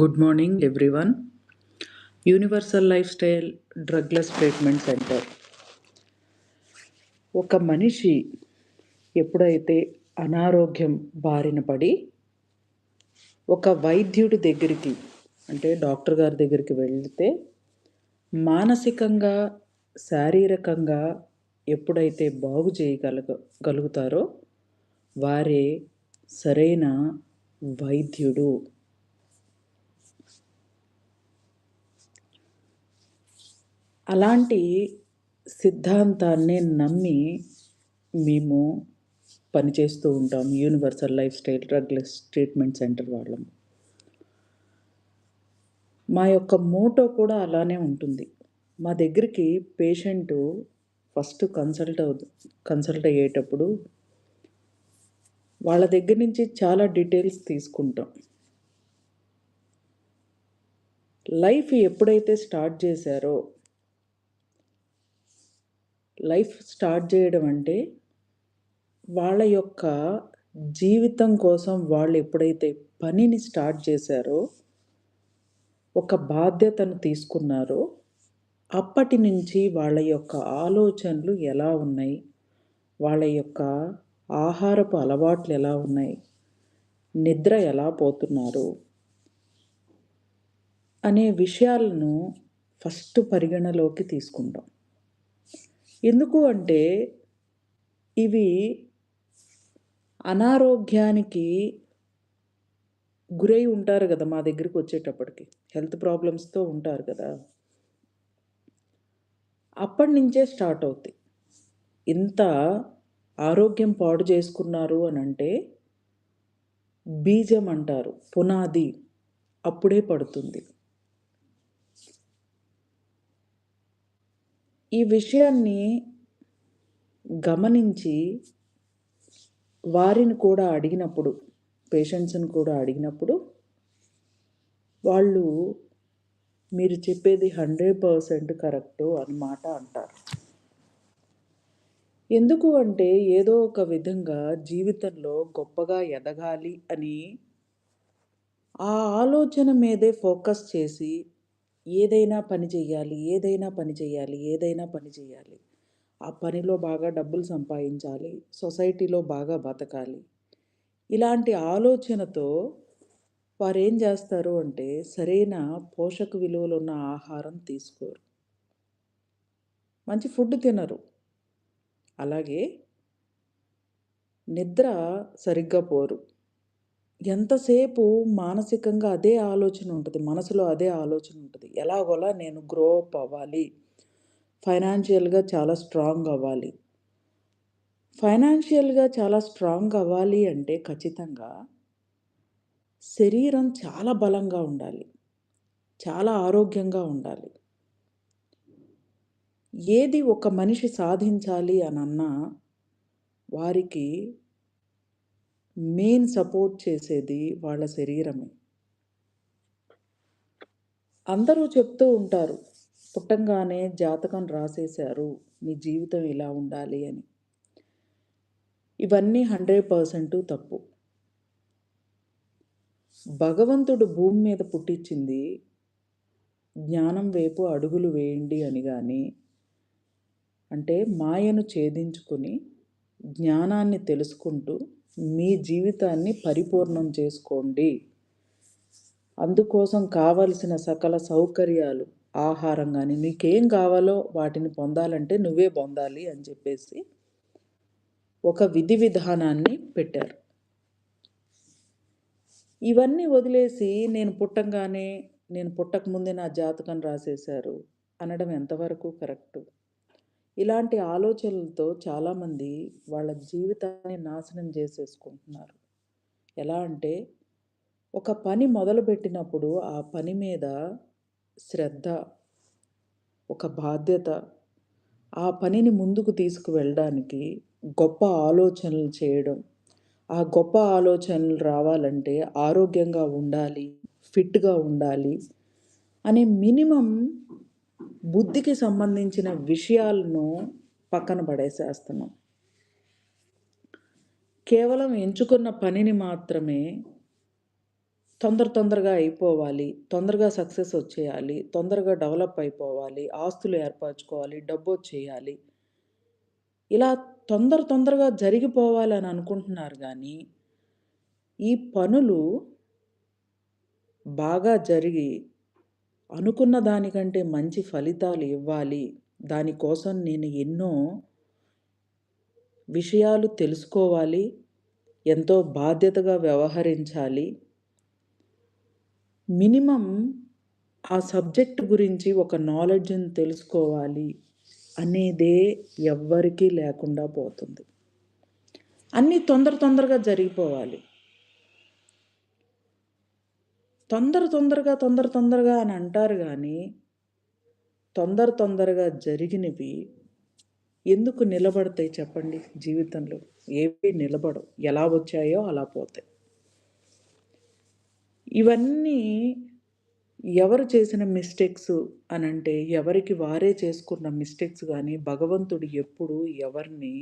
Good morning everyone universal lifestyle drugless treatment centre ఒక మనిషి ఎప్పుడైతే అనారోగ్యం బారిన పడి ఒక వైద్యుడి దగ్గరికి అంటే డాక్టర్ గారి దగ్గరికి వెళ్తే మానసికంగా శారీరకంగా ఎప్పుడైతే బాగు చేయగలగ గలుగుతారో వారే సరైన వైద్యుడు. అలాంటి సిద్ధాంతాన్ని నమ్మి మేము పనిచేస్తూ ఉంటాం universal lifestyle drugless treatment centre వాళ్ళం మా యొక్క మోటో కూడా అలానే ఉంటుంది. మా దగ్గరికి పేషెంటు ఫస్ట్ కన్సల్ట్ అవు కన్సల్ట్ అయ్యేటప్పుడు వాళ్ళ దగ్గర నుంచి చాలా డీటెయిల్స్ తీసుకుంటాం. లైఫ్ ఎప్పుడైతే స్టార్ట్ చేశారో లైఫ్ స్టార్ట్ చేయడం అంటే వాళ్ళ యొక్క జీవితం కోసం వాళ్ళు ఎప్పుడైతే పనిని స్టార్ట్ చేశారో ఒక బాధ్యతను తీసుకున్నారో అప్పటి నుంచి వాళ్ళ యొక్క ఆలోచనలు ఎలా ఉన్నాయి? వాళ్ళ యొక్క ఆహారపు అలవాట్లు ఎలా ఉన్నాయి? నిద్ర ఎలా పోతున్నారు? అనే విషయాలను ఫస్ట్ పరిగణలోకి తీసుకుంటాం. ఎందుకు అంటే ఇవి అనారోగ్యానికి గురై ఉంటారు కదా మా దగ్గరికి వచ్చేటప్పటికి. హెల్త్ ప్రాబ్లమ్స్తో ఉంటారు కదా. అప్పటి నుంచే స్టార్ట్ అవుతాయి. ఇంత ఆరోగ్యం పాడు చేసుకున్నారు అని అంటే బీజం అంటారు పునాది అప్పుడే పడుతుంది. ఈ విషయాన్ని గమనించి వారిని కూడా అడిగినప్పుడు పేషెంట్స్ని కూడా అడిగినప్పుడు వాళ్ళు మీరు చెప్పేది హండ్రెడ్ పర్సెంట్ కరెక్టు అన్నమాట అంటారు. ఎందుకు అంటే ఏదో ఒక విధంగా జీవితంలో గొప్పగా ఎదగాలి అని ఆ ఆలోచన మీదే ఫోకస్ చేసి ఏదైనా పని చేయాలి ఏదైనా పని చేయాలి ఏదైనా పని చేయాలి ఆ పనిలో బాగా డబ్బులు సంపాదించాలి సొసైటీలో బాగా బతకాలి. ఇలాంటి ఆలోచనతో వారు ఏం చేస్తారు అంటే సరైన పోషక విలువలు ఉన్న ఆహారం తీసుకోరు. మంచి ఫుడ్ తినరు. అలాగే నిద్ర సరిగ్గా పోరు. ఎంతసేపు మానసికంగా అదే ఆలోచన ఉంటుంది మనసులో అదే ఆలోచన ఉంటుంది. ఎలాగోలా నేను గ్రో అప్ అవ్వాలి. ఫైనాన్షియల్గా చాలా స్ట్రాంగ్ అవ్వాలి. ఫైనాన్షియల్గా చాలా స్ట్రాంగ్ అవ్వాలి అంటే ఖచ్చితంగా శరీరం చాలా బలంగా ఉండాలి. చాలా ఆరోగ్యంగా ఉండాలి. ఏది ఒక మనిషి సాధించాలి అని అన్నా వారికి మెయిన్ సపోర్ట్ చేసేది వాళ్ళ శరీరమే. అందరూ చెప్తూ ఉంటారు పుట్టంగానే జాతకం రాసేశారు మీ జీవితం ఇలా ఉండాలి అని. ఇవన్నీ హండ్రెడ్ పర్సెంట్ తప్పు. భగవంతుడు భూమి మీద పుట్టించింది జ్ఞానం వైపు అడుగులు వేయండి అని కానీ అంటే మాయను ఛేదించుకొని జ్ఞానాన్ని తెలుసుకుంటూ మీ జీవితాన్ని పరిపూర్ణం చేసుకోండి. అందుకోసం కావలసిన సకల సౌకర్యాలు ఆహారం కానీ నీకేం కావాలో వాటిని పొందాలంటే నువ్వే పొందాలి అని చెప్పేసి ఒక విధి విధానాన్ని పెట్టారు. ఇవన్నీ వదిలేసి నేను పుట్టంగానే నేను పుట్టకముందే నా జాతకం రాసేశారు అనడం ఎంతవరకు కరెక్టు? ఇలాంటి ఆలోచనలతో చాలామంది వాళ్ళ జీవితాన్ని నాశనం చేసేసుకుంటున్నారు. ఎలా అంటే ఒక పని మొదలుపెట్టినప్పుడు ఆ పని మీద శ్రద్ధ ఒక బాధ్యత ఆ పనిని ముందుకు తీసుకువెళ్ళడానికి గొప్ప ఆలోచనలు చేయడం. ఆ గొప్ప ఆలోచనలు రావాలంటే ఆరోగ్యంగా ఉండాలి ఫిట్గా ఉండాలి అనే మినిమం బుద్ధికి సంబంధించిన విషయాలను పక్కన పడేసేస్తున్నాం కేవలం ఎంచుకున్న పనిని మాత్రమే తొందర తొందరగా అయిపోవాలి. తొందరగా సక్సెస్ వచ్చేయాలి. తొందరగా డెవలప్ అయిపోవాలి. ఆస్తులు ఏర్పరచుకోవాలి. డబ్బొచ్చేయాలి. ఇలా తొందర తొందరగా జరిగిపోవాలని అనుకుంటున్నారు కానీ ఈ పనులు బాగా జరిగి, అనుకున్న దానికంటే మంచి ఫలితాలు ఇవ్వాలి. దానికోసం నేను ఎన్నో విషయాలు తెలుసుకోవాలి. ఎంతో బాధ్యతగా వ్యవహరించాలి. మినిమమ్ ఆ సబ్జెక్ట్ గురించి ఒక నాలెడ్జ్‌ని తెలుసుకోవాలి అనేదే ఎవ్వరికీ లేకుండా పోతుంది. అన్నీ తొందర తొందరగా జరిగిపోవాలి. తొందర తొందరగా, తొందర తొందరగా అని అంటారు కానీ తొందర తొందరగా జరిగినవి ఎందుకు నిలబడతాయి చెప్పండి జీవితంలో? ఏవి నిలబడవు. ఎలా వచ్చాయో అలా పోతాయి. ఇవన్నీ ఎవరు చేసిన మిస్టేక్స్ అనంటే, ఎవరికి వారే చేసుకున్న మిస్టేక్స్ కానీ భగవంతుడు ఎప్పుడూ ఎవరిని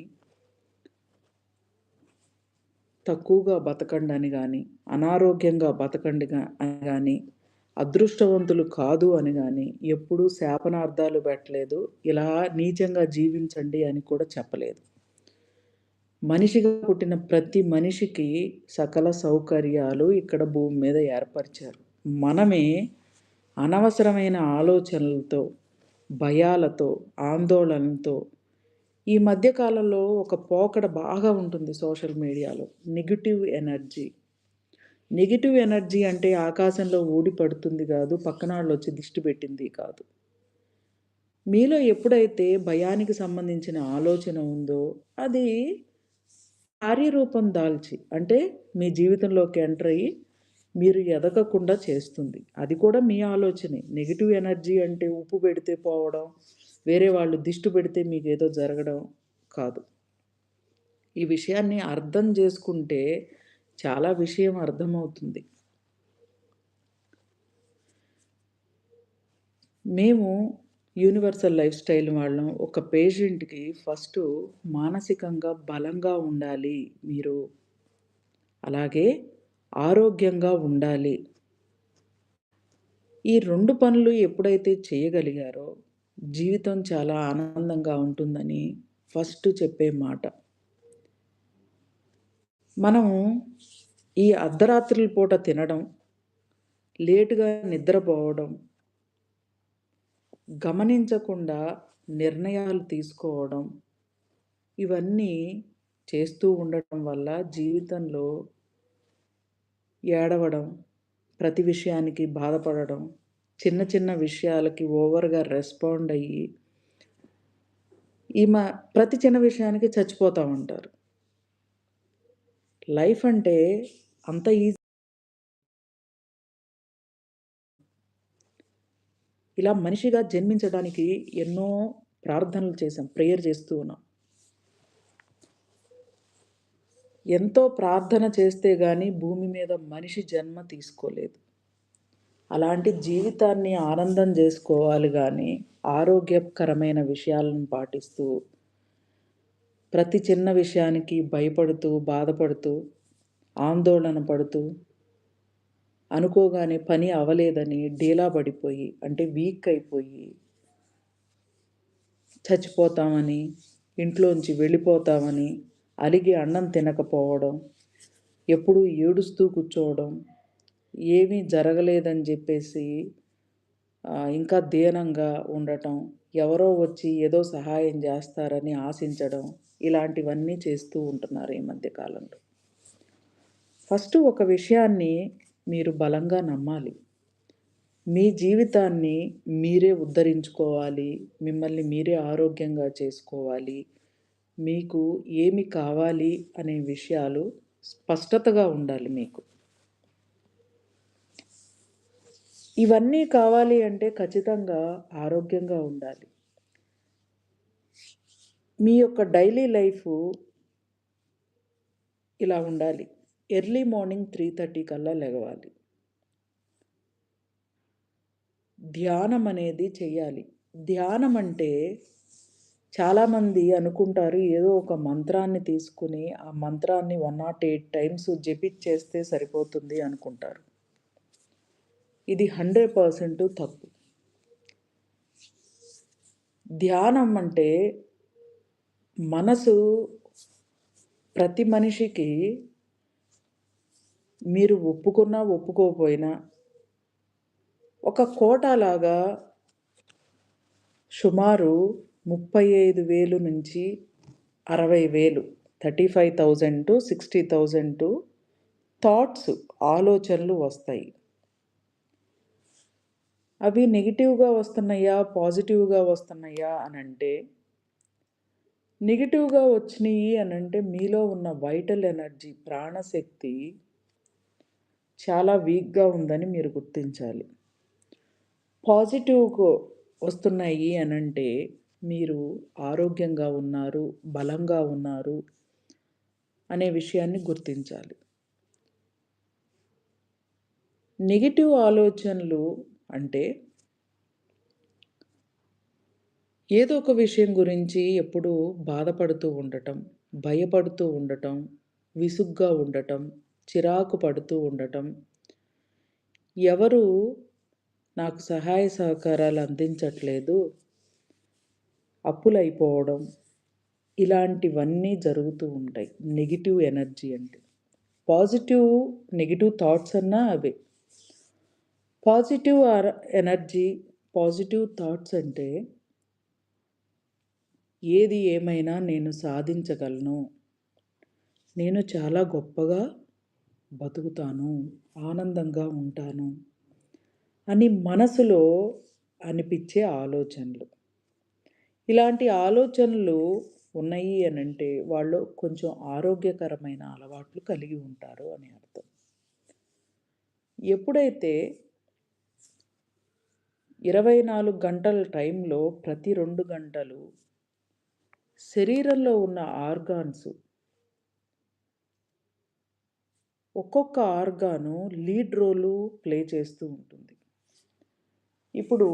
తక్కువగా బతకండి అని కానీ అనారోగ్యంగా బతకండి అని కానీ అదృష్టవంతులు కాదు అని కానీ ఎప్పుడూ శాపనార్థాలు పెట్టలేదు. ఇలా నీచంగా జీవించండి అని కూడా చెప్పలేదు. మనిషిగా పుట్టిన ప్రతి మనిషికి సకల సౌకర్యాలు ఇక్కడ భూమి మీద ఏర్పరిచారు. మనమే అనవసరమైన ఆలోచనలతో, భయాలతో, ఆందోళనలతో ఈ మధ్యకాలంలో ఒక పోకడ బాగా ఉంటుంది సోషల్ మీడియాలో. Negative energy. నెగిటివ్ ఎనర్జీ అంటే ఆకాశంలో ఊడి పడుతుంది కాదు పక్కనాళ్ళు వచ్చి దిష్టి పెట్టింది కాదు. మీలో ఎప్పుడైతే భయానికి సంబంధించిన ఆలోచన ఉందో, అది కార్యరూపం దాల్చి అంటే మీ జీవితంలోకి ఎంటర్ అయ్యి, మీరు ఎదగకుండా చేస్తుంది. అది కూడా మీ ఆలోచనే. నెగిటివ్ ఎనర్జీ అంటే ఉప్పు పెడితే పోవడం, వేరే వాళ్ళు దిష్టి పెడితే మీకు ఏదో జరగడం కాదు. ఈ విషయాన్ని అర్థం చేసుకుంటే చాలా విషయం అర్థమవుతుంది. మేము యూనివర్సల్ లైఫ్ స్టైల్ వాళ్ళం. ఒక పేషెంట్‌కి ఫస్ట్ మానసికంగా బలంగా ఉండాలి మీరు. అలాగే ఆరోగ్యంగా ఉండాలి. ఈ రెండు పనులు ఎప్పుడైతే చేయగలిగారో, జీవితం చాలా ఆనందంగా ఉంటుందని ఫస్ట్ చెప్పే మాట. మనము ఈ అర్ధరాత్రుల పూట తినడం, లేటుగా నిద్రపోవడం, గమనించకుండా నిర్ణయాలు తీసుకోవడం, ఇవన్నీ చేస్తూ ఉండటం వల్ల జీవితంలో ఏడవడం, ప్రతి విషయానికి బాధపడడం, చిన్న చిన్న విషయాలకి ఓవర్‌గా రెస్పాండ్ అయ్యి ఈ మ ప్రతి చిన్న విషయానికి చచ్చిపోతూ ఉంటారు. లైఫ్ అంటే అంత ఈజీ ఇలా మనిషిగా జన్మించడానికి ఎన్నో ప్రార్థనలు చేశాం. ప్రేయర్ చేస్తూ ఉన్నాం. ఎంతో ప్రార్థన చేస్తే కానీ భూమి మీద మనిషి జన్మ తీసుకోలేదు. అలాంటి జీవితాన్ని ఆనందం చేసుకోవాలి కానీ ఆరోగ్యకరమైన విషయాలను పాటిస్తూ, ప్రతి చిన్న విషయానికి భయపడుతూ, బాధపడుతూ, ఆందోళన పడుతూ, అనుకోగానే పని అవలేదని డీలా పడిపోయి, అంటే వీక్ అయిపోయి చచ్చిపోతామని, ఇంట్లోంచి వెళ్ళిపోతామని, అలిగి అన్నం తినకపోవడం, ఎప్పుడూ ఏడుస్తూ కూర్చోవడం, ఏమీ జరగలేదని చెప్పేసి ఇంకా దీనంగా ఉండటం, ఎవరో వచ్చి ఏదో సహాయం చేస్తారని ఆశించడం, ఇలాంటివన్నీ చేస్తూ ఉంటున్నారు ఈ మధ్య కాలంలో. ఒక విషయాన్ని మీరు బలంగా నమ్మాలి. మీ జీవితాన్ని మీరే ఉద్ధరించుకోవాలి. మిమ్మల్ని మీరే ఆరోగ్యంగా చేసుకోవాలి. మీకు ఏమి కావాలి అనే విషయాలు స్పష్టతగా ఉండాలి మీకు. ఇవన్నీ కావాలి అంటే ఖచ్చితంగా ఆరోగ్యంగా ఉండాలి. మీ యొక్క డైలీ లైఫ్ ఇలా ఉండాలి. ఎర్లీ మార్నింగ్ 3:30 కల్లా లెగవాలి. ధ్యానం అనేది చెయ్యాలి. ధ్యానం అంటే చాలామంది అనుకుంటారు ఏదో ఒక మంత్రాన్ని తీసుకుని ఆ మంత్రాన్ని 108 టైమ్స్ జపిచ్చేస్తే సరిపోతుంది అనుకుంటారు. ఇది హండ్రెడ్ పర్సెంట్ తప్పు. ధ్యానం అంటే మనసు ప్రతి మనిషికి మీరు ఒప్పుకున్నా ఒప్పుకోకపోయినా ఒక కోటలాగా సుమారు ముప్పై ఐదు వేలు నుంచి అరవై వేలు thirty five thousand to sixty thousand to thoughts ఆలోచనలు వస్తాయి. అవి నెగిటివ్గా వస్తున్నాయా? పాజిటివ్గా వస్తున్నాయా? అని అంటే నెగిటివ్గా వచ్చినాయి అని అంటే మీలో ఉన్న వైటల్ ఎనర్జీ ప్రాణశక్తి చాలా వీక్గా ఉందని మీరు గుర్తించాలి. పాజిటివ్కు వస్తున్నాయి అని అంటే మీరు ఆరోగ్యంగా ఉన్నారు బలంగా ఉన్నారు అనే విషయాన్ని గుర్తించాలి. నెగిటివ్ ఆలోచనలు అంటే ఏదో ఒక విషయం గురించి ఎప్పుడూ బాధపడుతూ ఉండటం భయపడుతూ ఉండటం విసుగ్గా ఉండటం చిరాకు పడుతూ ఉండటం ఎవరు నాకు సహాయ సహకారాలు అందించట్లేదు. అప్పులైపోవడం ఇలాంటివన్నీ జరుగుతూ ఉంటాయి. నెగిటివ్ ఎనర్జీ అంటే పాజిటివ్ నెగిటివ్ థాట్స్ అన్నా అవే. Positive or energy positive thoughts అంటే ఏది ఏమైనా నేను సాధించగలను. నేను చాలా గొప్పగా బతుకుతాను ఆనందంగా ఉంటాను అని మనసులో అనిపించే ఆలోచనలు. ఇలాంటి ఆలోచనలు ఉన్నాయి అని అంటే వాళ్ళు కొంచెం ఆరోగ్యకరమైన అలవాట్లు కలిగి ఉంటారు అని అర్థం. ఎప్పుడైతే ఇరవై నాలుగు గంటల టైంలో ప్రతి రెండు గంటలు శరీరంలో ఉన్న ఆర్గాన్స్ ఒక్కొక్క ఆర్గాను లీడ్ రోలు ప్లే చేస్తూ ఉంటుంది. ఇప్పుడు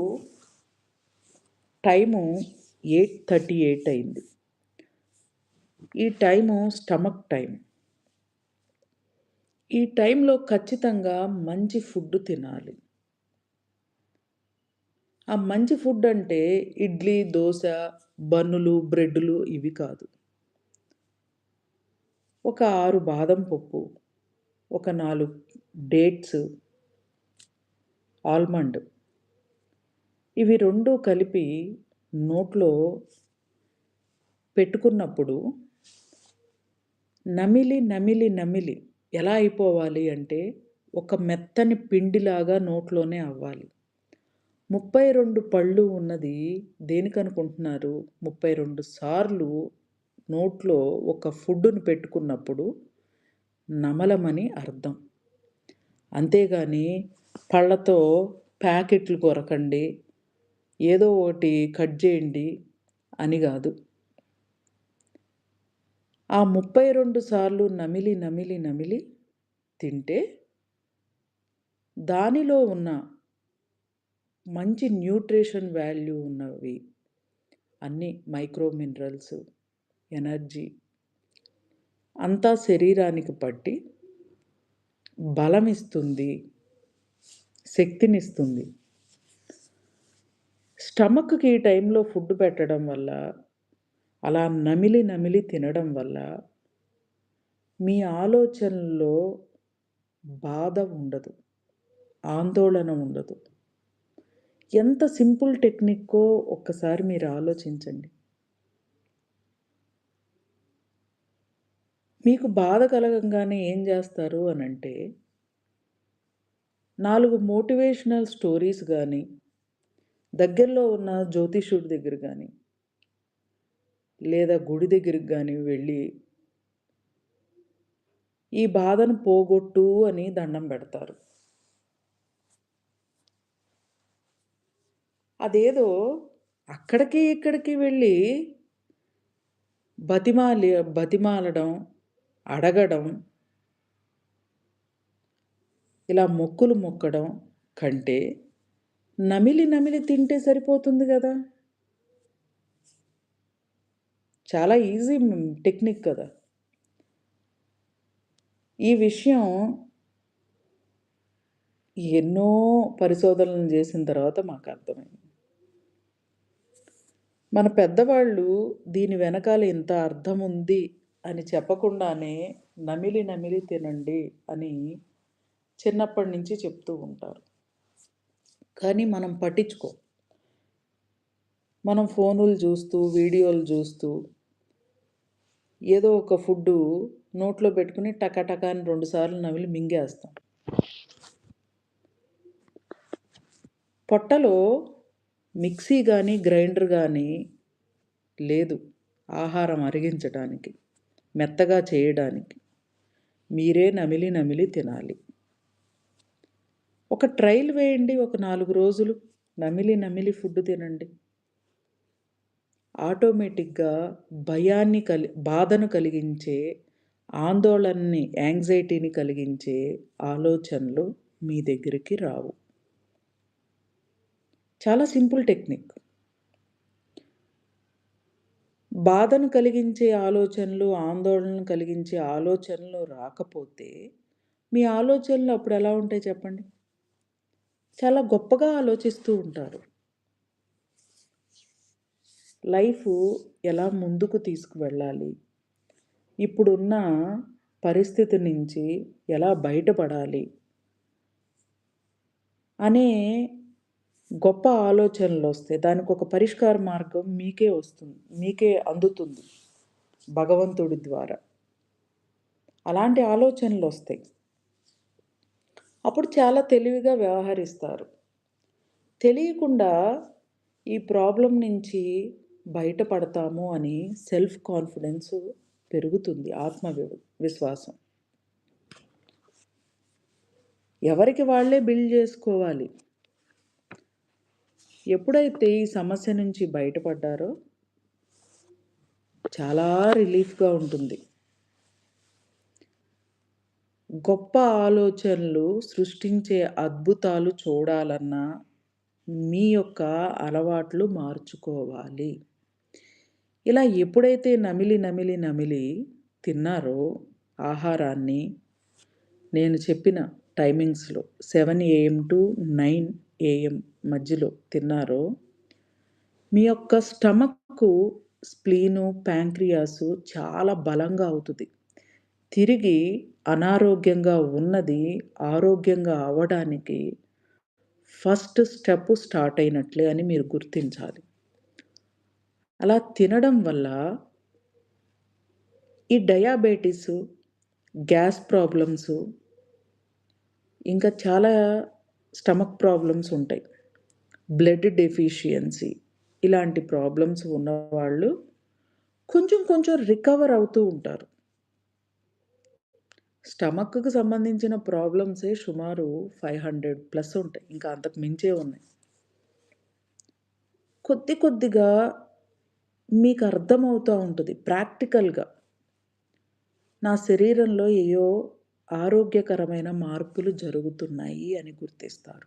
టైము ఎయిట్ థర్టీ ఎయిట్ అయింది. ఈ టైము స్టమక్ టైం. ఈ టైంలో ఖచ్చితంగా మంచి ఫుడ్ తినాలి. ఆ మంచి ఫుడ్ అంటే ఇడ్లీ దోశ బన్నులు బ్రెడ్లు ఇవి కాదు. ఒక ఆరు బాదం పప్పు ఒక నాలుగు డేట్స్ ఆల్మండ్ ఇవి రెండు కలిపి నోట్లో పెట్టుకున్నప్పుడు నమిలి నమిలి నమిలి ఎలా అయిపోవాలి అంటే ఒక మెత్తని పిండిలాగా నోట్లోనే అవ్వాలి. ముప్పై రెండు పళ్ళు ఉన్నది దేనికనుకుంటున్నారు? ముప్పై రెండు సార్లు నోట్లో ఒక ఫుడ్డును పెట్టుకున్నప్పుడు నమలమని అర్థం. అంతేగాని పళ్ళతో ప్యాకెట్లు కొరకండి ఏదో ఒకటి కట్ చేయండి అని కాదు. ఆ ముప్పై రెండు సార్లు నమిలి నమిలి నమిలి తింటే దానిలో ఉన్న మంచి న్యూట్రిషన్ వాల్యూ ఉన్నవి. అన్ని మైక్రో మినరల్స్ ఎనర్జీ అంతా శరీరానికి పట్టి బలం ఇస్తుంది శక్తినిస్తుంది. స్టమక్కి ఈ టైంలో ఫుడ్ పెట్టడం వల్ల అలా నమిలి నమిలి తినడం వల్ల మీ ఆలోచనల్లో బాధ ఉండదు ఆందోళన ఉండదు. ఎంత సింపుల్ టెక్నిక్కో ఒక్కసారి మీరు ఆలోచించండి. మీకు బాధ కలగంగానే ఏం చేస్తారు అని అంటే నాలుగు మోటివేషనల్ స్టోరీస్ కానీ దగ్గరలో ఉన్న జ్యోతిషుడి దగ్గర కానీ లేదా గుడి దగ్గరికి కానీ వెళ్ళి ఈ బాధను పోగొట్టు అని దండం పెడతారు. అదేదో అక్కడికి ఇక్కడికి వెళ్ళి బతిమాలి బతిమాలడం అడగడం ఇలా మొక్కులు మొక్కడం కంటే నమిలి నమిలి తింటే సరిపోతుంది కదా చాలా ఈజీ టెక్నిక్ కదా ఈ విషయం ఎన్నో పరిశోధనలు చేసిన తర్వాత మాకు అర్థమైంది. మన పెద్దవాళ్ళు దీని వెనకాల ఇంత అర్థం ఉంది అని చెప్పకుండానే నమిలి నమిలి తినండి అని చిన్నప్పటి నుంచి చెప్తూ ఉంటారు. కానీ మనం పట్టించుకో మనం ఫోనులు చూస్తూ, వీడియోలు చూస్తూ ఏదో ఒక ఫుడ్డు నోట్లో పెట్టుకొని టకాటకా అని 2 సార్లు నమిలి మింగేస్తాం. పొట్టలో మిక్సీ కానీ గ్రైండర్ కానీ లేదు ఆహారం అరిగించటానికి, మెత్తగా చేయడానికి. మీరే నమిలి నమిలి తినాలి. ఒక ట్రైల్ వేయండి ఒక నాలుగు రోజులు. నమిలి నమిలి ఫుడ్ తినండి. ఆటోమేటిక్‌గా భయాన్ని కలి బాధను కలిగించే, ఆందోళనని, యాంగ్జైటీని కలిగించే ఆలోచనలు మీ దగ్గరికి రావు. చాలా సింపుల్ టెక్నిక్. బాధను కలిగించే ఆలోచనలు, ఆందోళనలు కలిగించే ఆలోచనలు రాకపోతే, మీ ఆలోచనలు అప్పుడు ఎలా ఉంటాయి చెప్పండి? చాలా గొప్పగా ఆలోచిస్తూ ఉంటారు. లైఫ్ ఎలా ముందుకు తీసుకువెళ్ళాలి? ఇప్పుడున్న పరిస్థితి నుంచి ఎలా బయటపడాలి? అనే గొప్ప ఆలోచనలు వస్తే దానికొక పరిష్కార మార్గం మీకే వస్తుంది. మీకే అందుతుంది. భగవంతుడి ద్వారా. అలాంటి ఆలోచనలు వస్తాయి అప్పుడు చాలా తెలివిగా వ్యవహరిస్తారు. తెలియకుండా ఈ ప్రాబ్లం నుంచి బయటపడతాము అని సెల్ఫ్ కాన్ఫిడెన్స్ పెరుగుతుంది. ఆత్మ విశ్వాసం. ఎవరికి వాళ్ళే బిల్డ్ చేసుకోవాలి. ఎప్పుడైతే ఈ సమస్య నుంచి బయటపడ్డారో చాలా రిలీఫ్‌గా ఉంటుంది. గొప్ప ఆలోచనలు సృష్టించే అద్భుతాలు చూడాలన్నా మీ యొక్క అలవాట్లు మార్చుకోవాలి. ఇలా ఎప్పుడైతే నమిలి, నమిలి, నమిలి తిన్నారో ఆహారాన్ని నేను చెప్పిన టైమింగ్స్‌లో seven AM to nine AM మధ్యలో తిన్నారో మీ యొక్క స్టమక్కు, స్ప్లీను, ప్యాంక్రియాసు చాలా బలంగా అవుతుంది తిరిగి అనారోగ్యంగా ఉన్నది ఆరోగ్యంగా అవ్వడానికి ఫస్ట్ స్టెప్ స్టార్ట్ అయినట్లే అని మీరు గుర్తించాలి. అలా తినడం వల్ల ఈ డయాబెటిసు, గ్యాస్ ప్రాబ్లమ్స్ ఇంకా చాలా స్టమక్ ప్రాబ్లమ్స్ ఉంటాయి. బ్లడ్ డెఫిషియన్సీ ఇలాంటి ప్రాబ్లమ్స్ ఉన్నవాళ్ళు కొంచెం కొంచెం రికవర్ అవుతూ ఉంటారు. స్టమక్కు సంబంధించిన ప్రాబ్లమ్సే సుమారు 500 ప్లస్ ఉంటాయి. ఇంకా అంతకు మించే ఉన్నాయి. కొద్ది కొద్దిగా మీకు అర్థమవుతూ ఉంటుంది ప్రాక్టికల్‌గా. నా శరీరంలో ఏయో ఆరోగ్యకరమైన మార్పులు జరుగుతున్నాయి అని గుర్తిస్తారు.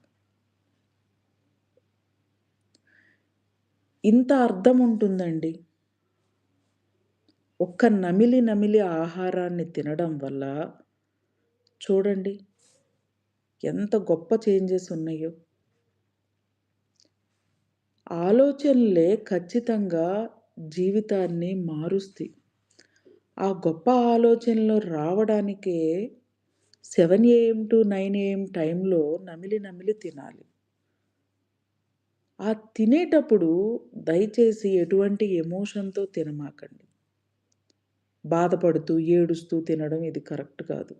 ఇంత అర్థం ఉంటుందండి. ఒక్క నమిలి నమిలి ఆహారాన్ని తినడం వల్ల చూడండి ఎంత గొప్ప చేంజెస్ ఉన్నాయో. ఆలోచనలే ఖచ్చితంగా జీవితాన్ని మారుస్తాయి. ఆ గొప్ప ఆలోచనలు రావడానికే seven AM to nine AM టైంలో నమిలి నమిలి తినాలి. ఆ తినేటప్పుడు దయచేసి ఎటువంటి ఎమోషన్‌తో తినమాకండి. బాధపడుతూ, ఏడుస్తూ తినడం ఇది కరెక్ట్ కాదు.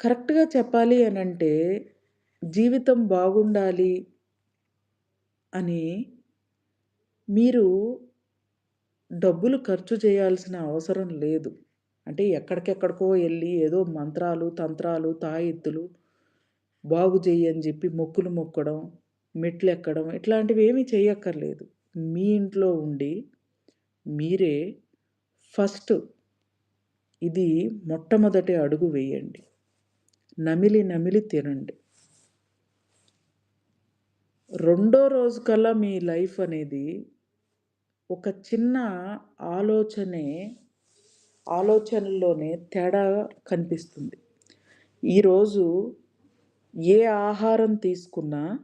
కరెక్ట్‌గా చెప్పాలి అనంటే జీవితం బాగుండాలి అని మీరు డబ్బులు ఖర్చు చేయాల్సిన అవసరం లేదు. అంటే ఎక్కడికెక్కడికో వెళ్ళి ఏదో మంత్రాలు, తంత్రాలు, తాయెత్తులు బాగు చేయి అని చెప్పి మొక్కులు మొక్కడం, మెట్లెక్కడం ఇట్లాంటివేమీ చేయక్కర్లేదు మీ ఇంట్లో ఉండి మీరే ఫస్ట్ ఇది మొట్టమొదటి అడుగు వేయండి. నమిలి నమిలి తినండి. రెండో రోజు కల్లా మీ లైఫ్ అనేది ఒక చిన్న ఆలోచనే ఆలోచనల్లోనే తేడా కనిపిస్తుంది. ఈరోజు ఏ ఆహారం తీసుకున్నా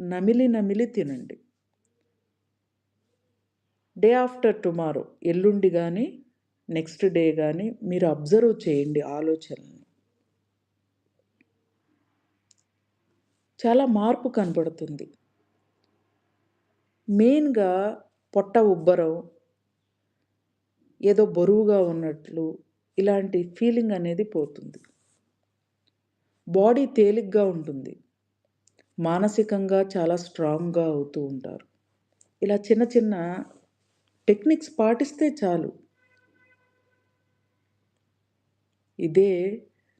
నమిలి నమిలి తినండి. డే ఆఫ్టర్ టుమారో ఎల్లుండి కానీ నెక్స్ట్ డే కానీ మీరు అబ్జర్వ్ చేయండి ఆలోచనల్ని. చాలా మార్పు కనబడుతుంది. మెయిన్గా పొట్ట ఉబ్బరం ఏదో బరువుగా ఉన్నట్లు ఇలాంటి ఫీలింగ్ అనేది పోతుంది. బాడీ తేలిగ్గా ఉంటుంది. మానసికంగా చాలా స్ట్రాంగ్గా అవుతూ ఉంటారు. ఇలా చిన్న చిన్న టెక్నిక్స్ పాటిస్తే చాలు. ఇదే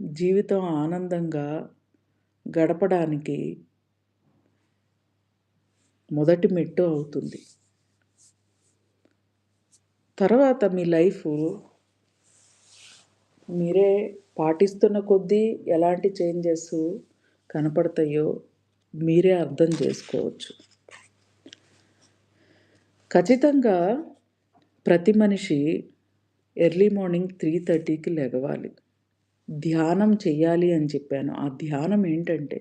జీవితం ఆనందంగా గడపడానికి మొదటి మెట్టు అవుతుంది. తర్వాత మీ లైఫ్ మీరే పాటిస్తున్న కొద్దీ ఎలాంటి చేంజెస్ కనపడతాయో మీరే అర్థం చేసుకోవచ్చు. ఖచ్చితంగా ప్రతి మనిషి ఎర్లీ మార్నింగ్ త్రీ థర్టీకి లెగవాలి. ధ్యానం చేయాలి అని చెప్పాను. ఆ ధ్యానం ఏంటంటే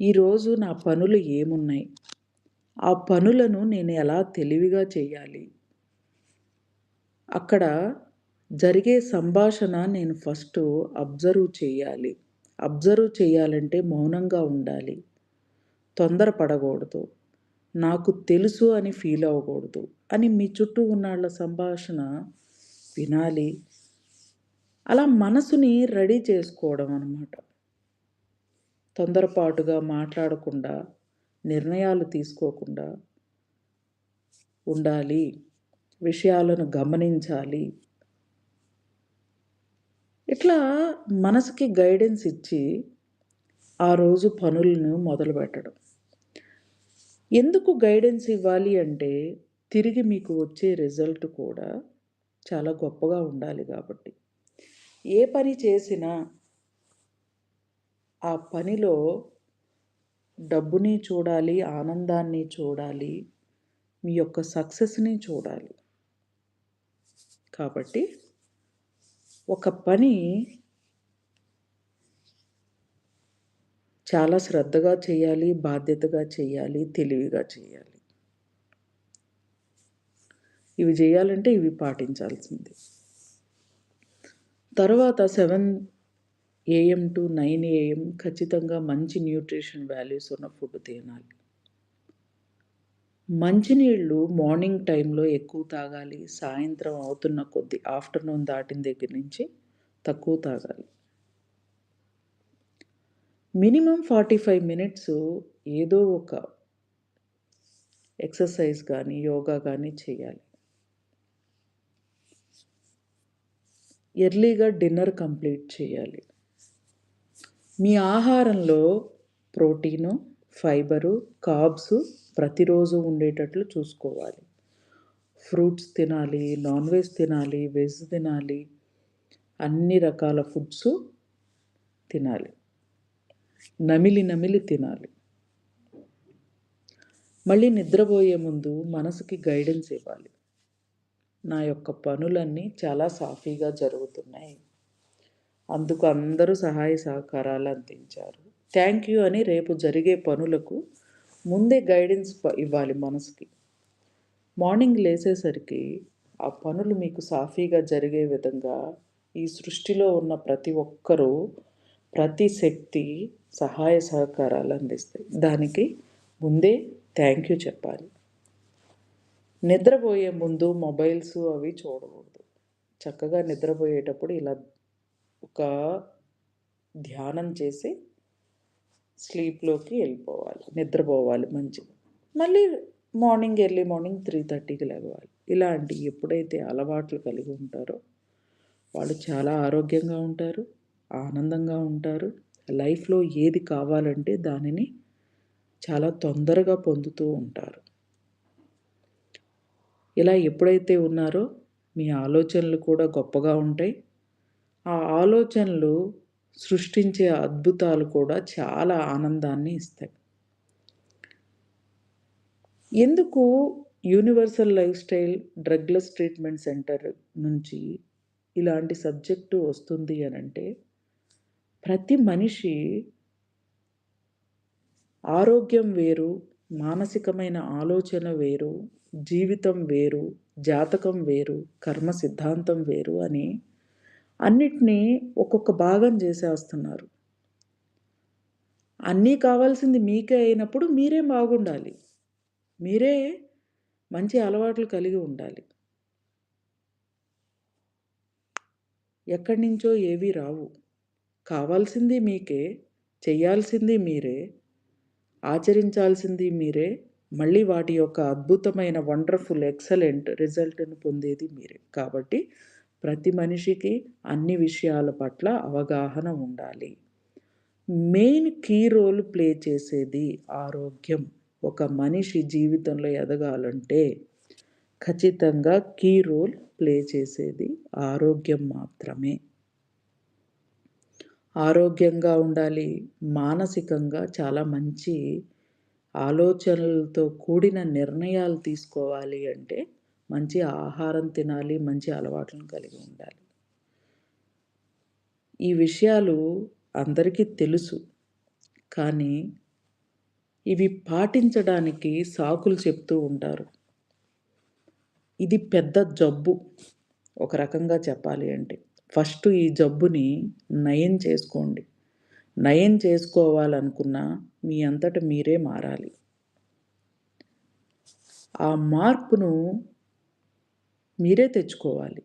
ఈరోజు నా పనులు ఏమున్నాయి? ఆ పనులను నేను ఎలా తెలివిగా చేయాలి అక్కడ జరిగే సంభాషణ నేను ఫస్ట్ అబ్జర్వ్ చేయాలి. అబ్జర్వ్ చేయాలంటే మౌనంగా ఉండాలి. తొందరపడకూడదు. నాకు తెలుసు అని ఫీల్ అవ్వకూడదు అని మీ చుట్టూ ఉన్న సంభాషణ వినాలి. అలా మనసుని రెడీ చేసుకోవడం అనమాట తొందరపాటుగా మాట్లాడకుండా నిర్ణయాలు తీసుకోకుండా ఉండాలి. విషయాలను గమనించాలి. ఇట్లా మనసుకి గైడెన్స్ ఇచ్చి ఆ రోజు పనులను మొదలు పెట్టడం. ఎందుకు గైడెన్స్ ఇవ్వాలి అంటే తిరిగి మీకు వచ్చే రిజల్ట్ కూడా చాలా గొప్పగా ఉండాలి కాబట్టి. ఏ పని చేసినా ఆ పనిలో డబ్బుని చూడాలి ఆనందాన్ని చూడాలి మీ యొక్క సక్సెస్ని చూడాలి. కాబట్టి ఒక పని చాలా శ్రద్ధగా చేయాలి బాధ్యతగా చేయాలి తెలివిగా చేయాలి. ఇవి చేయాలంటే ఇవి పాటించాల్సింది. తర్వాత seven AM to nine AM ఖచ్చితంగా మంచి న్యూట్రిషన్ వాల్యూస్ ఉన్న ఫుడ్ తినాలి. మంచినీళ్ళు మార్నింగ్ టైంలో ఎక్కువ తాగాలి సాయంత్రం అవుతున్న కొద్ది ఆఫ్టర్నూన్ దాటిన దగ్గర నుంచి తక్కువ తాగాలి. మినిమం ఫార్టీ ఫైవ్ మినిట్స్ ఏదో ఒక ఎక్సర్సైజ్ కానీ యోగా కానీ చేయాలి. ఎర్లీగా డిన్నర్ కంప్లీట్ చేయాలి. మీ ఆహారంలో ప్రోటీను ఫైబరు కార్బ్స్ ప్రతిరోజు ఉండేటట్లు చూసుకోవాలి. ఫ్రూట్స్ తినాలి నాన్ వెజ్ తినాలి వెజ్ తినాలి అన్ని రకాల ఫుడ్స్ తినాలి. నమిలి నమిలి తినాలి. మళ్ళీ నిద్రపోయే ముందు మనసుకి గైడెన్స్ ఇవ్వాలి. నా యొక్క పనులన్నీ చాలా సాఫీగా జరుగుతున్నాయి. అందుకు అందరూ సహాయ సహకారాలు అందించారు. థ్యాంక్ యూ అని రేపు జరిగే పనులకు ముందే గైడెన్స్ ఇవ్వాలి మనసుకి. మార్నింగ్ లేసేసరికి ఆ పనులు మీకు సాఫీగా జరిగే విధంగా ఈ సృష్టిలో ఉన్న ప్రతి ఒక్కరూ ప్రతి శక్తి సహాయ సహకారాలు అందిస్తాయి. దానికి ముందే థ్యాంక్ యూ చెప్పాలి. నిద్రపోయే ముందు మొబైల్స్ అవి చూడకూడదు. చక్కగా నిద్రపోయేటప్పుడు ఇలా ఒక ధ్యానం చేసి స్లీప్లోకి వెళ్ళిపోవాలి నిద్రపోవాలి మంచిగా. మళ్ళీ మార్నింగ్ ఎర్లీ మార్నింగ్ త్రీ థర్టీకి లేవాలి. ఇలాంటి ఎప్పుడైతే అలవాట్లు కలిగి ఉంటారో వాళ్ళు చాలా ఆరోగ్యంగా ఉంటారు ఆనందంగా ఉంటారు. లైఫ్లో ఏది కావాలంటే దానిని చాలా తొందరగా పొందుతూ ఉంటారు. ఇలా ఎప్పుడైతే ఉన్నారో మీ ఆలోచనలు కూడా గొప్పగా ఉంటాయి. ఆ ఆలోచనలు సృష్టించే అద్భుతాలు కూడా చాలా ఆనందాన్ని ఇస్తాయి. ఎందుకు universal life style drugless treatment centre నుంచి ఇలాంటి సబ్జెక్టు వస్తుంది అని అంటే ప్రతి మనిషి ఆరోగ్యం వేరు మానసికమైన ఆలోచన వేరు జీవితం వేరు జాతకం వేరు కర్మ సిద్ధాంతం వేరు అని అన్నిటినీ ఒక్కొక్క భాగం చేసేస్తున్నారు అన్నీ కావాల్సింది మీకే అయినప్పుడు మీరే బాగుండాలి? మీరే మంచి అలవాట్లు కలిగి ఉండాలి. ఎక్కడి నుంచో ఏవి రావు. కావాల్సింది మీకే చేయాల్సింది మీరే ఆచరించాల్సింది మీరే మళ్ళీ వాటి యొక్క అద్భుతమైన వండర్ఫుల్ ఎక్సలెంట్ రిజల్ట్ను పొందేది మీరే. కాబట్టి ప్రతి మనిషికి అన్ని విషయాల పట్ల అవగాహన ఉండాలి. మెయిన్ కీ రోల్ ప్లే చేసేది ఆరోగ్యం. ఒక మనిషి జీవితంలో ఎదగాలంటే ఖచ్చితంగా కీ రోల్ ప్లే చేసేది ఆరోగ్యం మాత్రమే. ఆరోగ్యంగా ఉండాలి మానసికంగా చాలా మంచి ఆలోచనలతో కూడిన నిర్ణయాలు తీసుకోవాలి అంటే మంచి ఆహారం తినాలి మంచి అలవాట్లను కలిగి ఉండాలి. ఈ విషయాలు అందరికీ తెలుసు. కానీ ఇవి పాటించడానికి సాకులు చెప్తూ ఉంటారు. ఇది పెద్ద జబ్బు. ఒక రకంగా చెప్పాలి అంటే ఫస్ట్ ఈ జబ్బుని నయం చేసుకోండి. నయం చేసుకోవాలనుకున్నా మీ అంతట మీరే మారాలి. ఆ మార్పును మీరే తెచ్చుకోవాలి.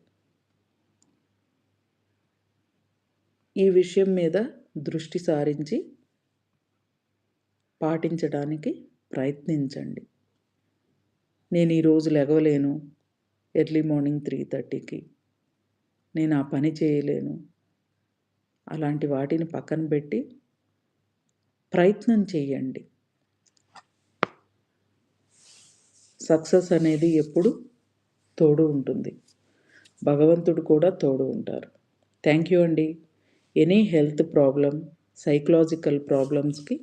ఈ విషయం మీద దృష్టి సారించి పాటించడానికి ప్రయత్నించండి. నేను ఈరోజు లెగవలేను ఎర్లీ మార్నింగ్ త్రీ థర్టీకి. నేను ఆ పని చేయలేను. అలాంటి వాటిని పక్కన పెట్టి ప్రయత్నం చేయండి. సక్సెస్ అనేది ఎప్పుడు తోడు ఉంటుంది. భగవంతుడు కూడా తోడు ఉంటారు. థ్యాంక్ యూ అండి. ఎనీ హెల్త్ ప్రాబ్లం సైకలాజికల్ ప్రాబ్లమ్స్కి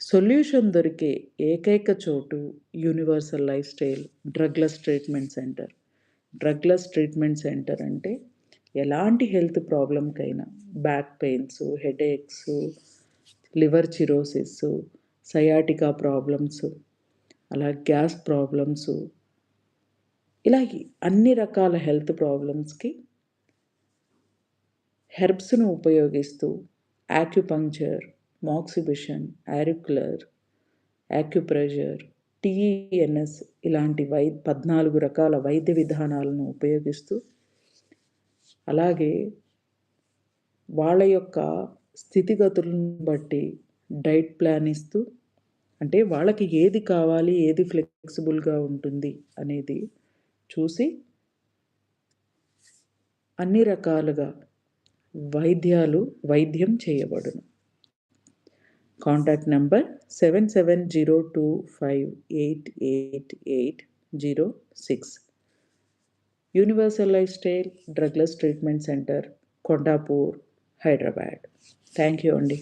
సొల్యూషన్ దొరికే ఏకైక చోటు universal lifestyle drugless treatment centre. Drugless treatment centre అంటే ఎలాంటి health ప్రాబ్లంకైనా back pains headaches liver cirrhosis sciatica problems అలా గ్యాస్ ప్రాబ్లమ్స్ ఇలా అన్ని రకాల హెల్త్ ప్రాబ్లమ్స్కి హెర్బ్స్ను ఉపయోగిస్తూ acupuncture moxibustion auricular acupressure TENS ఇలాంటి వై పద్నాలుగు రకాల వైద్య విధానాలను ఉపయోగిస్తూ అలాగే వాళ్ళ యొక్క స్థితిగతులను బట్టి డైట్ ప్లాన్ ఇస్తూ అంటే వాళ్ళకి ఏది కావాలి ఏది ఫ్లెక్సిబుల్గా ఉంటుంది అనేది చూసి అన్ని రకాలుగా వైద్యాలు వైద్యం చేయబడును. Contact number seven seven zero two five eight eight eight zero six. Universal life style drugless treatment centre Kondapur Hyderabad. Thank you అండి.